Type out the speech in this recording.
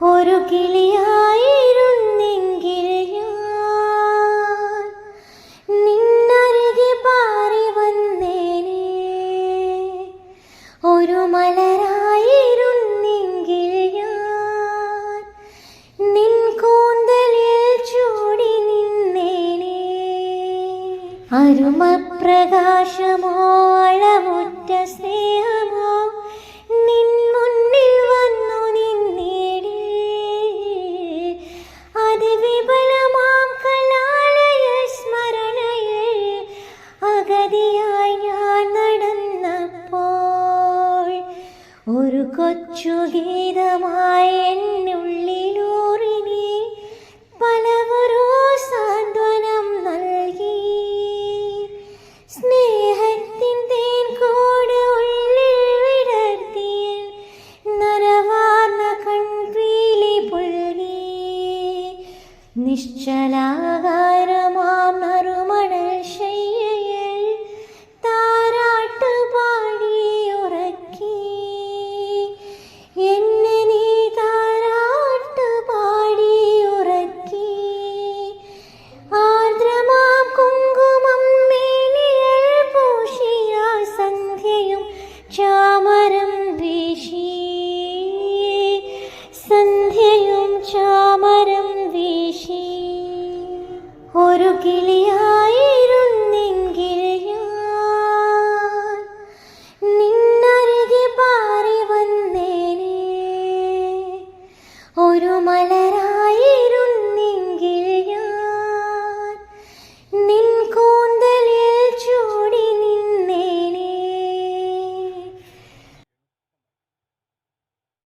ഒരു കിളിയായിരുന്നെങ്കിൽ ഞാൻ നിന്നരികെ പാറി വന്നേനെ. ഒരു മലരായിരുന്നെങ്കിൽ ഞാൻ നിൻ കൂന്തലിൽ ചൂടി നിന്നേനെ. അരുമപ്രകാശമോ കൊച്ചു ഗീതമായി എന്നുള്ളിലൂറിനെ പലവരോ സാന്ത്വനം നൽകി. സ്നേഹത്തിൻ തേൻ കോട് ഉള്ളിൽ വിടർത്തിയ നനവാർന്ന കൺപീലി പുൽകി. നിശ്ചലാകാര ഒരു മല